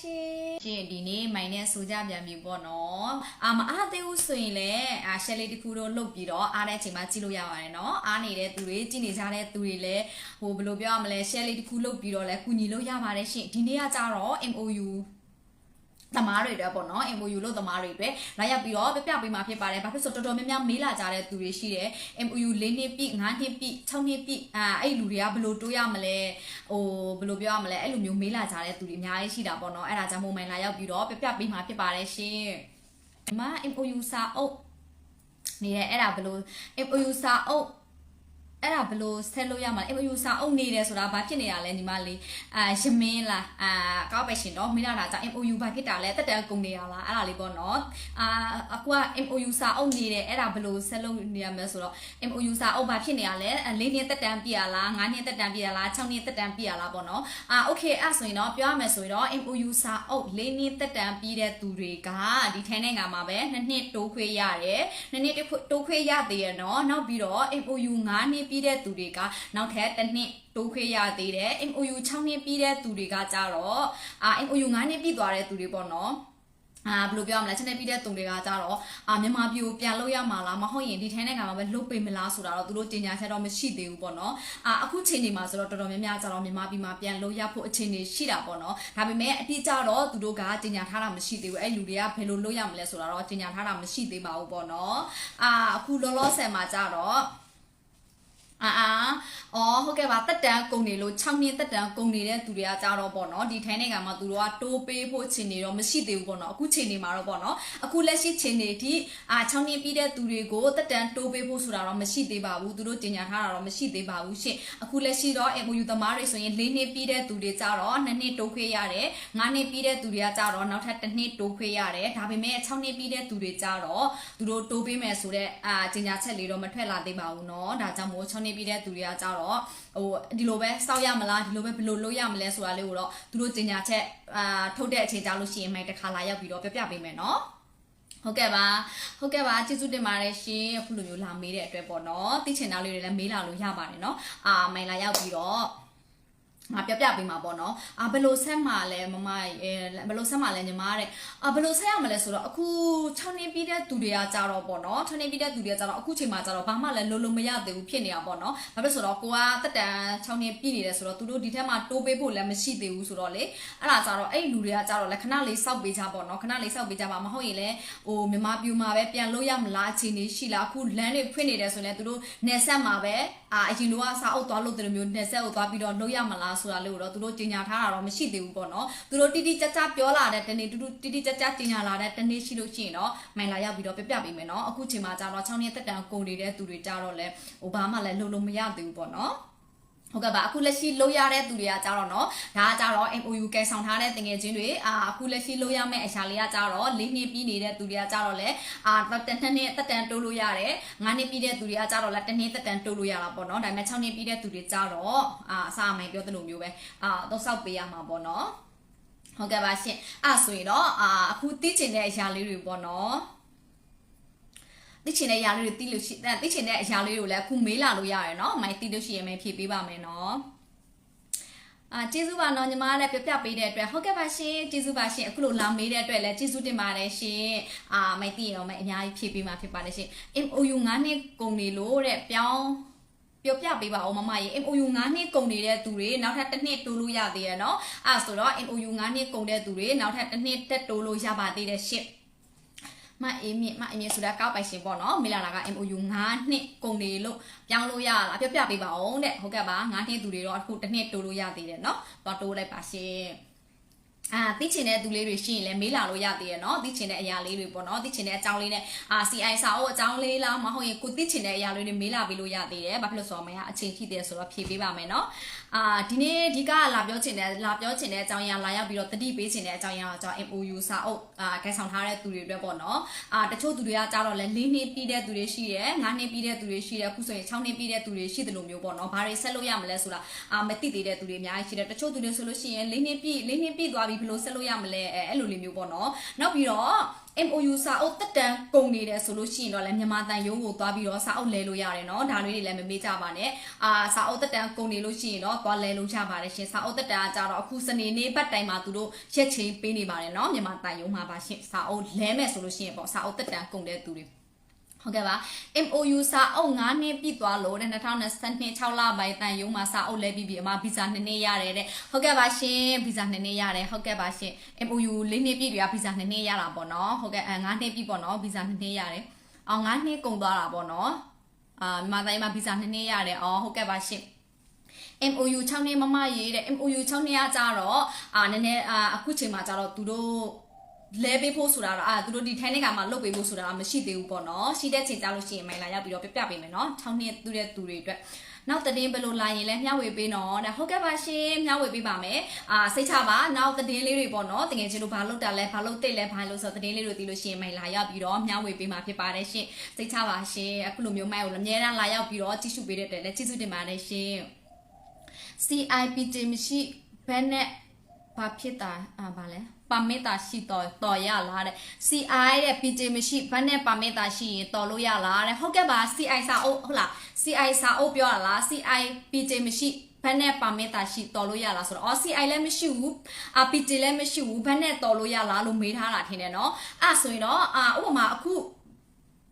ရှင်ရှင်ဒီနေ့မိုင်နဲ့ဆိုကြပြန်ပြီပေါ့နော်အာမအားသေးဘူးဆိုရင်လည်းအာရှယ်လေးတစ်ခုတော့လုတ်ပြီးတော့အားတဲ့အချိန်မှာကြည့်လို့ရပါတယ်နော်အားနေတဲ့သူတွေကြည့်နေကြတဲ့သူတွေလည်းဟိုဘယ်လိုပြောရမလဲရှယ်လေးတစ်ခုလုတ်ပြီးတော့လည်းကူညီလို့ရပါတယ်ရှင်ဒီနေ့ကကြတော့ MOU သမားတွေအတွက်ပေါ့နော် MOU လို့သမားတွေအတွက်လာရောက်ပြီးတော့ပြပြပေးမှာဖြစ်ပါတယ်။ဘာဖြစ်ဆိုတော်တော်များများမေးလာကြတဲ့သူတွေရှိတယ်။ MOU ၄နှစ်ပြည့်၅နှစ်ပြည့်6နှစ်ပြည့်အာအဲ့လူတွေကဘယ်လိုတိုးရမလဲဟိုဘယ်လိုပြောရမလဲအဲ့လိုမျိုးမေးလာကြတဲ့သူတွေအများကြီးရှိတာပေါ့နော်။အဲ့ဒါကြောင့်မို့မိုင်လာရောက်ပြီးတော့ပြပြပေးမှာဖြစ်ပါတယ်ရှင်။ဒီမှာ MOU စာအုပ်နေတယ်အဲ့ဒါဘယ်လို MOU စာအုပ် အဲ့ဒါဘယ်လိုဆက်လို့ရမှာလဲ MOU စာအုပ်နေတယ်ဆိုတာဘာဖြစ်နေရလဲညီမလေးအာရမင်းလားအာကောက်ပဲရှင်တော့မိလာတာကြောင့် MOU ဘာဖြစ်တာလဲတက်တက်ကုန်နေရလားအဲ့ဒါလေးပေါ့နော်အာအခုက MOU စာအုပ်နေတယ်အဲ့ဒါဘယ်လိုဆက်လို့နေရမလဲဆိုတော့ MOU စာအုပ်ဘာဖြစ်နေရလဲ၄နှစ်တက်တန်းပြရလား၅နှစ်တက်တန်းပြရလား၆နှစ်တက်တန်းပြရလားပေါ့နော်အာโอเคအဲ့ဆိုရင်တော့ပြောရမယ်ဆိုရင်တော့ MOU စာအုပ်၄နှစ်တက်တန်းပြတဲ့သူတွေကဒီထိုင်းနိုင်ငံမှာပဲနှစ်နှစ်တိုးခွေရတယ်နှစ်နှစ်တိုးခွေရသေးရနော်နောက်ပြီးတော့ MOU ၅နှစ်ပြ တဲ့သူတွေကနောက်ထပ်တစ်နှစ်တိုးခွေရသေးတယ် MOU 6နှစ်ပြတဲ့သူတွေကကြတော့အာ MOU 9နှစ်ပြည့်သွားတဲ့သူတွေပေါ့နော်အာဘယ်လိုပြောရမလဲ channel ပြီးတဲ့တုံတွေကကြတော့အာမြန်မာပြည်ကိုပြန်လို့ရမှာလားမဟုတ်ရင်ဒီထိုင်းနိုင်ငံမှာပဲလုတ်ပိတ်မလားဆိုတာတော့သူတို့တင်ညာချက်တော့မရှိသေးဘူးပေါ့နော်အာအခုချိန်ဒီမှာဆိုတော့တော်တော်များများကြတော့မြန်မာပြည်မှာပြန်လို့ရဖို့အခြေအနေရှိတာပေါ့နော်ဒါပေမဲ့အတိအကျတော့သူတို့ကတင်ညာထားတာမရှိသေးဘူးအဲ့လူတွေကဘယ်လိုလုပ်ရမလဲဆိုတာတော့တင်ညာထားတာမရှိသေးပါဘူးပေါ့နော်အာအခုလောလောဆယ်မှာကြတော့ အာအာအော်ဟုတ်ကဲ့ပါတက်တန်းကုန်နေလို့6နှစ်တက်တန်းကုန်နေတဲ့သူတွေကကြတော့ပေါ့နော်ဒီထိုင်းနိုင်ငံမှာသူတို့ကတိုးပေးဖို့ချိန်နေတော့မရှိသေးဘူးပေါ့နော်အခုချိန်နေမှာတော့ပေါ့နော်အခုလက်ရှိချိန်နေဒီအာ6နှစ်ပြီးတဲ့သူတွေကိုတက်တန်းတိုးပေးဖို့ဆိုတာတော့မရှိသေးပါဘူးသူတို့ကြေညာထားတာတော့မရှိသေးပါဘူးရှင့်အခုလက်ရှိတော့ MOU သမားတွေဆိုရင်၄နှစ်ပြီးတဲ့သူတွေကြတော့2နှစ်တိုးခွေးရတယ်9နှစ်ပြီးတဲ့သူတွေကကြတော့နောက်ထပ်1နှစ်တိုးခွေးရတယ်ဒါပေမဲ့6နှစ်ပြီးတဲ့သူတွေကြတော့သူတို့တိုးပေးမယ်ဆိုတော့အာကြေညာချက်လေးတော့မထွက်လာသေးပါဘူးเนาะဒါကြောင့်မို့6 နှစ်ပြီးတဲ့သူတွေကကြတော့ဟိုဒီလိုပဲစောက်ရမလားဒီလိုပဲဘယ်လိုလုပ်ရမလဲဆိုတာလေးကိုတော့သူတို့ကြေညာချက်အာထုတ်တဲ့အချိန်ကြာလို့ရှိရင်မိုက်တစ်ခါလာရောက်ပြီးတော့ပြပြပေးမယ်เนาะဟုတ်ကဲ့ပါဟုတ်ကဲ့ပါကျေးဇူးတင်ပါတယ်ရှင်အခုလိုမျိုးလာမေးတဲ့အတွက်ပေါ့နော်သိချင်တာလေးတွေလည်းမေးလာလို့ရပါတယ်เนาะအာမိုင်လာရောက်ပြီးတော့ ငါပြပြပေးမှာပေါ့နော်အာဘယ်လိုဆက်မှာလဲမမအဲဘယ်လိုဆက်မှာလဲညီမတဲ့အာဘယ်လိုဆက်ရမလဲဆိုတော့အခု6နှစ်ပြီးတဲ့သူတွေကကြတော့ပေါ့နော်6နှစ်ပြီးတဲ့သူတွေကကြတော့အခုချိန်မှာကြတော့ဘာမှလည်းလုံးလုံးမရသေးဘူးဖြစ်နေတာပေါ့နော်ဘာဖြစ်ဆိုတော့ကိုကတက်တန်6နှစ်ပြည့်နေတယ်ဆိုတော့သူတို့ဒီထက်မှတိုးပေးဖို့လည်းမရှိသေးဘူးဆိုတော့လေအဲ့ဒါကြတော့အဲ့လူတွေကကြတော့လည်းခဏလေးစောက်ပေးကြပေါ့နော်ခဏလေးစောက်ပေးကြပါမဟုတ်ရင်လည်းဟိုမြမပြူမှာပဲပြန်လို့ရမလားအခြေအနေရှိလားအခုလမ်းတွေဖွင့်နေတယ်ဆိုရင်လည်းသူတို့နယ်ဆက်မှာပဲအာအရင်တော့စာအုပ်သွားလို့တဲ့မျိုးနယ်ဆက်ကိုသွားပြီးတော့လို့ရမလားဆိုတာလေးကိုတော့သူတို့ကြီးညာထားတာတော့မရှိသေးဘူးပေါ့နော်သူတို့တိတိကျကျပြောလာတဲ့တနေ့တူတူတိတိကျကျကြီးညာလာတဲ့တနေ့ရှိလို့ရှိရင်တော့မိုင်လာရောက်ပြီးတော့ပြပြပေးမယ်နော်အခုချိန်မှာကြာတော့6နှစ်တက်တန်ကုန်နေတဲ့သူတွေကြတော့လဲဟိုဘာမှလည်းလုံလုံမရသေးဘူးပေါ့နော် ဟုတ်ကဲ့ပါအခုလက်ရှိလို့ရတဲ့သူတွေကကြတော့เนาะဒါကကြတော့ MOU ကဲဆောင်ထားတဲ့တငယ်ချင်းတွေအာအခုလက်ရှိလို့ရမယ့်အရာလေးကကြတော့၄နှစ်ပြီးနေတဲ့သူတွေကကြတော့လေအာတစ်နှစ်တက်တန်တိုးလို့ရတယ်၅နှစ်ပြီးတဲ့သူတွေကကြတော့လေတစ်နှစ်တက်တန်တိုးလို့ရတာပေါ့เนาะဒါပေမဲ့6နှစ်ပြီးတဲ့သူတွေကြတော့အာအစားအမိုင်ပြောသလိုမျိုးပဲအာတော့စောက်ပေးရမှာပေါ့เนาะဟုတ်ကဲ့ပါရှင်အဲ့ဆိုရင်တော့အာအခုသိချင်တဲ့အရာလေးတွေပေါ့နော် သိချင်တဲ့အရာလေးတွေသိလို့ရှိသိချင်တဲ့အရာလေးတွေကိုလည်းအခုမေးလာလို့ရတယ်နော်မိုင်းသိလို့ရှိရင်မဖြည့်ပေးပါမယ်နော်အာကျေးဇူးပါနော်ညီမလည်းပြပြပေးတဲ့အတွက်ဟုတ်ကဲ့ပါရှင်ကျေးဇူးပါရှင်အခုလိုလာမေးတဲ့အတွက်လည်းကျေးဇူးတင်ပါတယ်ရှင်အာမိုက်သိရင်တော့မိုက်အများကြီးဖြည့်ပေးမှာဖြစ်ပါတယ်ရှင် MOU 9နှစ်ကုန်နေလို့တဲ့ပြောင်းပြောပြပေးပါအောင်မမရေ MOU 9နှစ်ကုန်နေတဲ့သူတွေနောက်ထပ်တစ်နှစ်တိုးလို့ရသေးရနော်အဲဆိုတော့ MOU 9နှစ်ကုန်တဲ့သူတွေနောက်ထပ်တစ်နှစ်တက်တိုးလို့ရပါသေးတယ်ရှင် မအေးမြင့်မအေးမြင့်ဆိုတဲ့ကောက်ပိုင်ရှင်ပေါ့နော်မိလာလာက MOU 9နှစ်ကုန်နေလို့ပြောင်းလို့ရလားပြပြပေးပါအောင်တဲ့ဟုတ်ကဲ့ပါ9နှစ်သူတွေတော့အခုတစ်နှစ်တိုးလို့ရသေးတယ်နော်တော့တိုးလိုက်ပါရှင် အာသိချင်တဲ့သူလေးတွေရှိရင်လည်းမေးလာလို့ရသေးရယ်နော်သိချင်တဲ့အရာလေးတွေပေါ့နော်သိချင်တဲ့အကြောင်းလေးနဲ့အာ CI စာအုပ်အကြောင်းလေးလားမဟုတ်ရင်ကိုသိချင်တဲ့အရာလေးတွေမေးလာပြီးလို့ရသေးတယ်ဘာဖြစ်လို့ဆိုတော့မရအချိန်ရှိသေးတယ်ဆိုတော့ဖြေပေးပါမယ်နော်အာဒီနေ့အဓိကလာပြောချင်တဲ့လာပြောချင်တဲ့အကြောင်းအရာလာရောက်ပြီးတော့တတိပေးချင်တဲ့အကြောင်းအရာကတော့ MOU စာအုပ်အာကဲဆောင်ထားတဲ့သူတွေအတွက်ပေါ့နော်အာတချို့သူတွေကကြတော့လဲ၄နှစ်ပြည့်တဲ့သူတွေရှိတယ်၅နှစ်ပြည့်တဲ့သူတွေရှိတယ်အခုဆိုရင်၆နှစ်ပြည့်တဲ့သူတွေရှိတယ်လို့မျိုးပေါ့နော်ဘာတွေဆက်လုပ်ရမလဲဆိုတာအာမသိသေးတဲ့သူတွေအများကြီးရှိတယ်တချို့သူတွေဆိုလို့ရှိရင်၄နှစ်ပြည့်၄နှစ်ပြည့်သွားပြီဘယ်လိုဆက်လို့ရမလဲအဲအဲ့လိုလေးမျိုးပေါ့เนาะနောက်ပြီးတော့ MOU စာအုပ်တက်တန်ကုန်နေတယ်ဆိုလို့ရှိရင်တော့လည်းမြန်မာတန်ရုံးကိုသွားပြီးတော့စာအုပ်လဲလို့ရတယ်เนาะဒါလေးတွေလည်းမမေ့ကြပါနဲ့အာစာအုပ်တက်တန်ကုန်နေလို့ရှိရင်တော့သွားလဲလို့ရပါတယ်ရှင်စာအုပ်တက်တန်ကကြတော့အခုစနေနေ့ပတ်တိုင်းမှာသူတို့ရက်ချင်းပေးနေပါတယ်เนาะမြန်မာတန်ရုံးမှာပါရှင်စာအုပ်လဲမယ်ဆိုလို့ရှိရင်ပေါ့စာအုပ်တက်တန်ကုန်တဲ့သူတွေ ဟုတ်ကဲ့ပါ MOU စာအုပ်9နှစ်ပြည့်သွားလို့တဲ့2022 6လပိုင်းတန်ရုံးမှာစာအုပ်လဲပြီးပြီးအမဗီဇာ2နှစ်ရတယ်တဲ့ဟုတ်ကဲ့ပါရှင်ဗီဇာ2နှစ်ရတယ်ဟုတ်ကဲ့ပါရှင် MOU 4နှစ်ပြည့်တွေကဗီဇာ2နှစ်ရတာပေါ့နော်ဟုတ်ကဲ့အဲ9နှစ်ပြည့်ပေါ့နော်ဗီဇာ2နှစ်ရတယ်အောင်9နှစ်ကုန်သွားတာပေါ့နော်အာမြန်မာတိုင်းမှာဗီဇာ2နှစ်ရတယ်အော်ဟုတ်ကဲ့ပါရှင် MOU 6နှစ်မမရေးတဲ့ MOU 6နှစ်ကကြတော့အာနည်းနည်းအာအခုချိန်မှာကြတော့သူတို့ လဲပေးဖို့ဆိုတာတော့အာသူတို့ဒီထိုင်းနိုင်ငံမှာလုတ်ပေးဖို့ဆိုတာမရှိသေးဘူးပေါ့နော်ရှိတဲ့ချိန်ကြလို့ရှိရင်မိုင်လာရောက်ပြီးတော့ပြပြပေးမယ်နော်6နှစ်သူတဲ့သူတွေအတွက်နောက်တည်င်းဘယ်လိုလာရင်လဲမျှဝေပေးနော်ဒါဟုတ်ကဲ့ပါရှင်မျှဝေပေးပါမယ်အာစိတ်ချပါနောက်တည်င်းလေးတွေပေါ့နော်တကယ်ချင်းတို့ဘာလုပ်တာလဲဘာလုပ်တိတ်လဲဘာလို့ဆိုတည်င်းလေးတွေတီးလို့ရှိရင်မိုင်လာရောက်ပြီးတော့မျှဝေပေးမှာဖြစ်ပါတယ်ရှင်စိတ်ချပါရှင်အခုလိုမျိုးမိုင်ကိုလည်းအများအားလာရောက်ပြီးတော့ကြည့်ရှုပေးတဲ့တဲ့လည်းကျေးဇူးတင်ပါတယ်ရှင် CIPT မရှိဘယ်နဲ့ဘာဖြစ်တာအာဗာလဲ ပါမေတာရှိတော်တော်ရလားတဲ့ CI တဲ့ PJ မရှိဘယ်နဲ့ပါမေတာရှိရင်တော်လို့ရလားတဲ့ဟုတ်ကဲ့ပါ CI စာအုပ်ဟုတ်လား CI စာအုပ်ပြောရလား CI PJ မရှိဘယ်နဲ့ပါမေတာရှိတော်လို့ရလားဆိုတော့အော် CI လည်းမရှိဘူးအာ PJ လည်းမရှိဘူးဘယ်နဲ့တော်လို့ရလားလို့မေးထားတာထင်တယ်နော်အဲ့ဆိုရင်တော့အာဥပမာအခု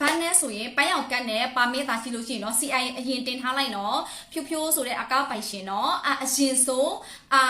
ဘန်းနဲ့ဆိုရင်ပန်းရောင်ကတ်နဲ့ပါမေးတာရှိလို့ရှိရင်เนาะ CI အရင်တင်ထားလိုက်เนาะဖြိုးဖြိုးဆိုတဲ့အကားပိုင်ရှင်เนาะအအရင်ဆိုအာ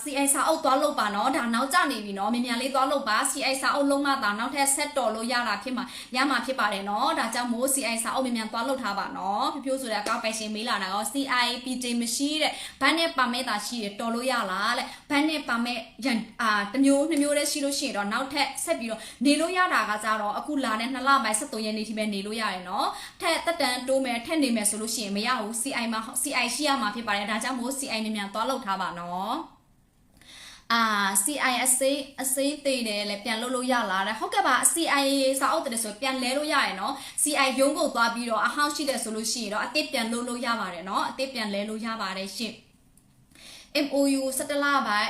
CI စာအုပ်သွားလို့ပါเนาะဒါနောက်ကျနေပြီเนาะမြန်မြန်လေးသွားလို့ပါ CI စာအုပ်လုံးမသာနောက်ထပ်ဆက်တော်လို့ရတာဖြစ်မှာရမှာဖြစ်ပါတယ်เนาะဒါကြောင့်မို့ CI စာအုပ်မြန်မြန်သွားလို့ထားပါเนาะဖြိုးဖြိုးဆိုတဲ့အကားပိုင်ရှင်မေးလာတာရော CI PJ မရှိတဲ့ဘန်းနဲ့ပါမေးတာရှိရတော်လို့ရလားတဲ့ဘန်းနဲ့ပါမေးရန်အာတစ်မျိုးနှစ်မျိုးတည်းရှိလို့ရှိရင်တော့နောက်ထပ်ဆက်ပြီးတော့နေလို့ရတာကကြတော့အခုလာတဲ့2လပိုင်း73ရက်နေ့ထိ ပဲနေလို့ရတယ်နော်ထက်တက်တန်တိုးမယ်ထက်နေမယ်ဆိုလို့ရှိရင်မရဘူး CI မှာ CI ရှိရမှာဖြစ်ပါတယ်ဒါကြောင့်မို့ CI မြန်မြန်သွားလောက်ထားပါနော်အာ CI အစိအစိသေးတယ်လေပြန်လုပ်လို့ရလားတဲ့ဟုတ်ကဲ့ပါ CI စာအုပ်တယ်ဆိုပြန်လဲလို့ရရယ်နော် CI ရုံးကုန်သွားပြီးတော့အဟောင်းရှိတယ်ဆိုလို့ရှိရင်တော့အသစ်ပြန်လုပ်လို့ရပါတယ်နော်အသစ်ပြန်လဲလို့ရပါတယ်ရှင် MOU 17လပိုင်း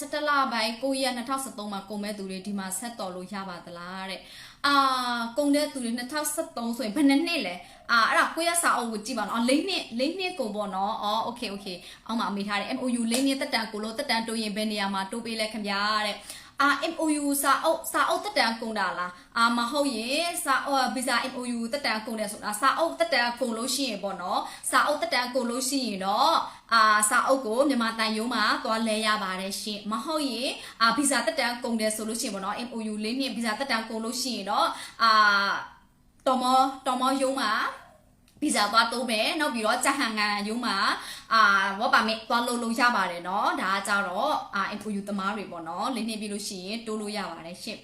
17လပိုင်း9ရက်2013မှာကုန်မဲ့သူတွေဒီမှာဆက်တော်လို့ရပါသလားတဲ့ အာကုန်တဲ့သူတွေ2013ဆိုရင်ဘယ်နှစ်နှစ်လဲ အာအဲ့ဒါကိုရစာအုပ်ကိုကြည့်ပါနော်၄နှစ်၄နှစ်ကုန်ပေါ့နော်အော်โอเคโอเคအောက်မှာအမေထားတယ် MOU ၄နှစ်တက်တန်ကိုလို့တက်တန်တိုးရင်ဘယ်နေရာမှာတိုးပေးလဲခင်ဗျာတဲ့အာ MOU စာအုပ်စာအုပ်တက်တန်ကုန်တာလားအာမဟုတ်ရင်စာအုပ်ဗီဇာ MOU တက်တန်ကုန်တယ်ဆိုတာစာအုပ်တက်တန်ကုန်လို့ရှိရင်ပေါ့နော်စာအုပ်တက်တန်ကုန်လို့ရှိရင်တော့အာစာအုပ်ကိုမြန်မာတန်ရုံးမှာသွားလဲရပါတယ်ရှင်မဟုတ်ရင်အာဗီဇာတက်တန်ကုန်တယ်ဆိုလို့ရှိရင်ပေါ့နော် MOU လေးနှစ်ဗီဇာတက်တန်ကုန်လို့ရှိရင်တော့အာ တော်မောတော်မောရုံးမှာဗီဇာသွားတိုးမယ်နောက်ပြီးတော့ဂျဟန်ငန်ရုံးမှာအာဘောပါမစ်သွားလို့လို့ရပါတယ်เนาะဒါကကြတော့အာ MOU သမားတွေပေါ့เนาะလေးနှစ်ပြီလို့ရှိရင်တိုးလို့ရပါတယ်ရှင့်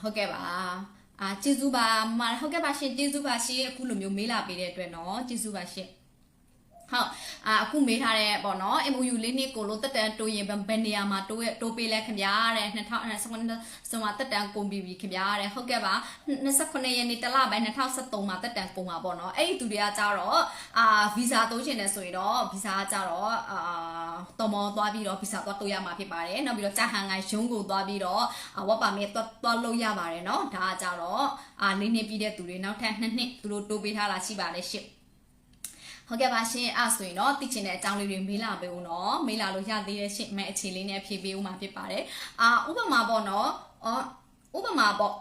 ဟုတ်ကဲ့ပါအာကျေးဇူးပါမဟုတ်ကဲ့ပါရှင်ကျေးဇူးပါရှင်အခုလိုမျိုးမေးလာပေးတဲ့အတွက်เนาะကျေးဇူးပါရှင် ဟုတ်အာအခုမေးထားတဲ့ပေါ့နော် MOU လေးနှစ်ကိုလို့တက်တန်တိုးရင်ဘယ်နေရာမှာတိုးရတိုးပေးလဲခင်ဗျာတဲ့2019ဆိုမှတက်တန်ကုန်ပြီခင်ဗျာတဲ့ဟုတ်ကဲ့ပါ29ရက်နေ့တလပိုင်း2023မှာတက်တန်ကုန်ပါပေါ့နော်အဲ့ဒီသူတွေကကြတော့အာဗီဇာတိုးချင်တယ်ဆိုရင်တော့ဗီဇာကြတော့အာတော်မောသွားပြီးတော့ဗီဇာသွားတိုးရမှာဖြစ်ပါတယ်နောက်ပြီးတော့ဂျဟန်ငိုင်ရုံးကိုသွားပြီးတော့ဝတ်ပါမစ်သွားသွားလို့ရပါတယ်နော်ဒါကကြတော့အာလေးနှစ်ပြည့်တဲ့သူတွေနောက်ထပ်2နှစ်သူတို့တိုးပေးထားတာရှိပါတယ်ရှင့် ဟုတ်ကဲ့ပါရှင်အဲ့ဆိုရင်တော့သိချင်တဲ့အကြောင်းလေးတွေမေးလာပေးဦးနော်မေးလာလို့ရသေးတဲ့ရှင်မဲ့အခြေလေးနဲ့ဖြေပေးဦးမှာဖြစ်ပါတယ်အာဥပမာပေါ့နော်အော်ဥပမာပေါ့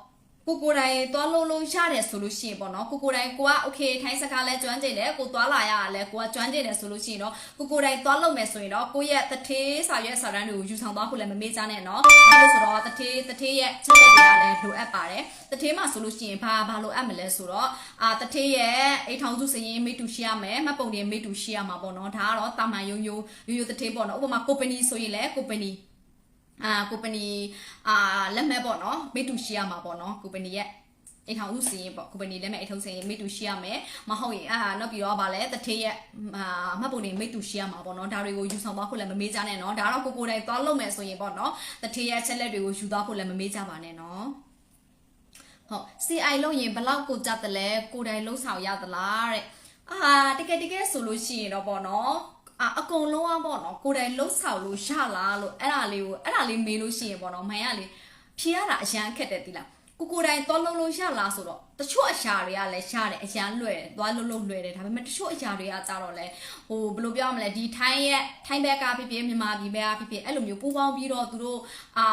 ကိုကိုတိုင်သွားလို့လို့ရတယ်ဆိုလို့ရှိရင်ပေါ့နော်ကိုကိုတိုင်ကိုက okay ထိုင်းစကားလဲကျွမ်းကျင်တယ်ကိုသွားလာရတာလဲကိုကကျွမ်းကျင်တယ်ဆိုလို့ရှိရင်တော့ကိုကိုတိုင်သွားလို့မယ်ဆိုရင်တော့ကိုရဲ့တထေးစာရွက်စာတမ်းတွေကိုယူဆောင်သွားဖို့လည်းမမေ့ကြနဲ့နော်အဲ့လိုဆိုတော့တထေးတထေးရဲ့ချက်ချက်တွေကလည်းလိုအပ်ပါတယ်တထေးမှာဆိုလို့ရှိရင်ဘာဘာလိုအပ်မလဲဆိုတော့အာတထေးရဲ့အိမ်ထောင်စုစရင်မိတူရှိရမယ်မှတ်ပုံတွေမိတူရှိရမှာပေါ့နော်ဒါကတော့တာမန်ယုံယုံယုံယုံတထေးပေါ့နော်ဥပမာ company ဆိုရင်လဲ company အာကုမ္ပဏီအာလက်မဲ့ပေါ့နော်မိတူရှိရမှာပေါ့နော်ကုမ္ပဏီရဲ့အိမ်ထောင်ဦးစီရင်ပေါ့ကုမ္ပဏီလက်မဲ့အိမ်ထောင်စီရင်မိတူရှိရမယ်မဟုတ်ရင်အာနောက်ပြီးတော့ဗာလဲတထေးရဲ့အာမှတ်ပုံတွေမိတူရှိရမှာပေါ့နော်ဒါတွေကိုယူဆောင်သွားဖို့လည်းမမေ့ကြနဲ့နော်ဒါတော့ကိုကိုတိုင်သွားလုပ်မယ်ဆိုရင်ပေါ့နော်တထေးရဲ့ချက်လက်တွေကိုယူသွားဖို့လည်းမမေ့ကြပါနဲ့နော်ဟုတ် CI လို့ရင်ဘလောက်ကိုကြက်တယ်လဲကိုတိုင်လုံးဆောင်ရသလားတဲ့အာတကယ်တကယ်ဆိုလို့ရှိရင်တော့ပေါ့နော် အာအကုန်လုံးอ่ะပေါ့နော်ကိုယ်တိုင်လှုပ်ဆောင်လို့ရလားလို့အဲ့ဒါလေးကိုအဲ့ဒါလေးမေးလို့ရှိရင်ပေါ့နော်မိုင်ကလေဖြေရတာအရန်ခက်တယ်တိလားကိုကိုတိုင်သွားလုံးလုံးရလားဆိုတော့တချို့အရာတွေကလည်းရတယ်အရန်လွယ်တယ်သွားလုံးလုံးလွယ်တယ်ဒါပေမဲ့တချို့အရာတွေကကြတော့လဲဟိုဘယ်လိုပြောရမလဲဒီထိုင်းရဲ့ထိုင်းဘက်ကဖြစ်ဖြစ်မြန်မာပြည်ဘက်ကဖြစ်ဖြစ်အဲ့လိုမျိုးပူပေါင်းပြီးတော့သူတို့အာ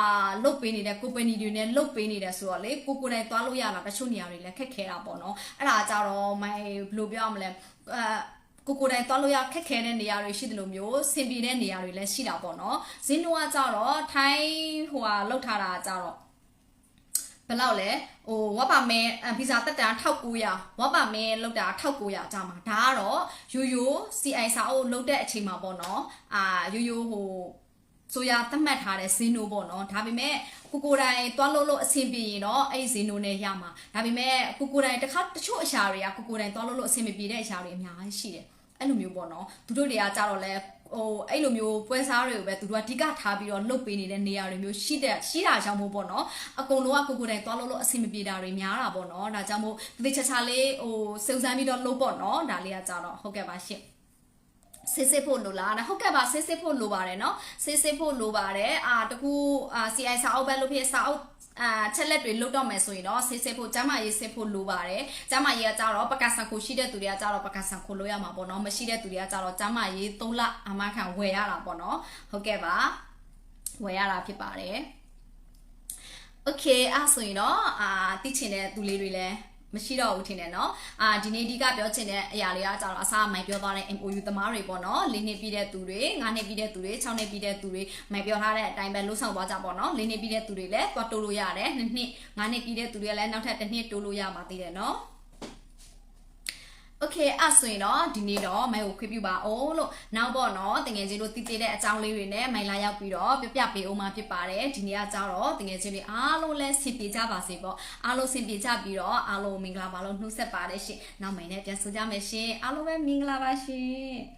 လုတ်ပေးနေတဲ့ company တွေနဲ့လုတ်ပေးနေတယ်ဆိုတော့လေကိုကိုတိုင်သွားလို့ရလားတချို့နေရာတွေလည်းခက်ခဲတာပေါ့နော်အဲ့ဒါကြတော့မိုင်ဘယ်လိုပြောရမလဲအာ ကိုကိုတိုင်သွားလို့ရခက်ခဲတဲ့နေရာတွေရှိတယ်လို့မျိုးစင်ပြေတဲ့နေရာတွေလည်းရှိတာပေါ့နော်ဇင်းတို့ကကြတော့ထိုင်းဟိုဟာလောက်ထားတာကြတော့ဘယ်လောက်လဲဟိုဝတ်ပါမဲဗီဇာတက်တာ1900ဝတ်ပါမဲလောက်တာ1900ကြာမှာဒါကတော့ရိုးရိုး CI စာအုပ်လောက်တဲ့အချိန်မှာပေါ့နော်အာရိုးရိုးဟိုဆိုရသတ်မှတ်ထားတဲ့ဇင်းတို့ပေါ့နော်ဒါပေမဲ့ကိုကိုတိုင်သွားလို့လို့အဆင်ပြေရင်တော့အဲ့ဒီဇင်းတို့နဲ့ရမှာဒါပေမဲ့ကိုကိုတိုင်တစ်ခါတချို့အရာတွေကကိုကိုတိုင်သွားလို့လို့အဆင်မပြေတဲ့အရာတွေအများကြီးရှိတယ် အဲ့လိုမျိုးပေါ့နော်သူတို့တွေကကြတော့လဲဟိုအဲ့လိုမျိုးပွဲစားတွေကိုပဲသူတို့ကဓိကထားပြီးတော့လှုပ်ပေးနေတဲ့နေရာတွေမျိုးရှိတဲ့ရှိတာကြောင့်မို့ပေါ့နော်အကုန်လုံးကကိုကိုတိုင်သွားလို့လို့အဆင်မပြေတာတွေများတာပေါ့နော်ဒါကြောင့်မို့သေချာချာလေးဟိုစုံစမ်းပြီးတော့လှုပ်ပေါ့နော်ဒါလေးကကြတော့ဟုတ်ကဲ့ပါရှင့် စစ်စစ်ဖို့လိုလားဟုတ်ကဲ့ပါစစ်စစ်ဖို့လိုပါတယ်เนาะစစ်စစ်ဖို့လိုပါတယ်အာတကူအာ CI စာအုပ်ပဲလို့ဖြစ်စာအုပ်အာချက်လက်တွေလုတ်တော့မယ်ဆိုရင်တော့စစ်စစ်ဖို့ကျမရေးစစ်ဖို့လိုပါတယ်ကျမရေးကကြတော့ပကဆန်ခိုရှိတဲ့သူတွေကကြတော့ပကဆန်ခိုလို့ရမှာပေါ့နော်မရှိတဲ့သူတွေကကြတော့ကျမရေး3လအမခံဝယ်ရတာပေါ့နော်ဟုတ်ကဲ့ပါဝယ်ရတာဖြစ်ပါတယ် Okay အဲ့ဆိုရင်တော့အာသိချင်တဲ့သူလေးတွေလည်း မရှိတော့ဘူးထင်တယ်နော်အာဒီနေ့အဓိကပြောချင်တဲ့အရာလေးကကျတော့အစားမိုင်ပြောသွားတဲ့ MOU သမားတွေပေါ့နော်၄နှစ်ပြည့်တဲ့သူတွေ၅နှစ်ပြည့်တဲ့သူတွေ၆နှစ်ပြည့်တဲ့သူတွေမိုင်ပြောထားတဲ့အတိုင်းပဲလှုပ်ဆောင်သွားကြပေါ့နော်၄နှစ်ပြည့်တဲ့သူတွေလည်းတွားတိုးလို့ရတယ်၂နှစ်၅နှစ်ပြည့်တဲ့သူတွေလည်းနောက်ထပ်တစ်နှစ်တိုးလို့ရပါသေးတယ်နော် โอเคအဲ့ဆိုရင်တော့ဒီနေ့တော့မိုင်ကိုခွင့်ပြုပါအောင်လို့နောက်ပေါ့နော်တငယ်ချင်းတို့တည်တည်တဲ့အကြောင်းလေးတွေနဲ့မိုင်လာရောက်ပြီးတော့ပြပြပေးအောင်မှာဖြစ်ပါတယ်ဒီနေ့ကကြတော့တငယ်ချင်းတွေအားလုံးလည်းဆင်ပြေကြပါစေပေါ့အားလုံးဆင်ပြေကြပြီးတော့အားလုံးမင်္ဂလာပါလို့နှုတ်ဆက်ပါတယ်ရှင်နောက်မိုင်နဲ့ပြန်ဆိုကြမယ်ရှင်အားလုံးပဲမင်္ဂလာပါရှင်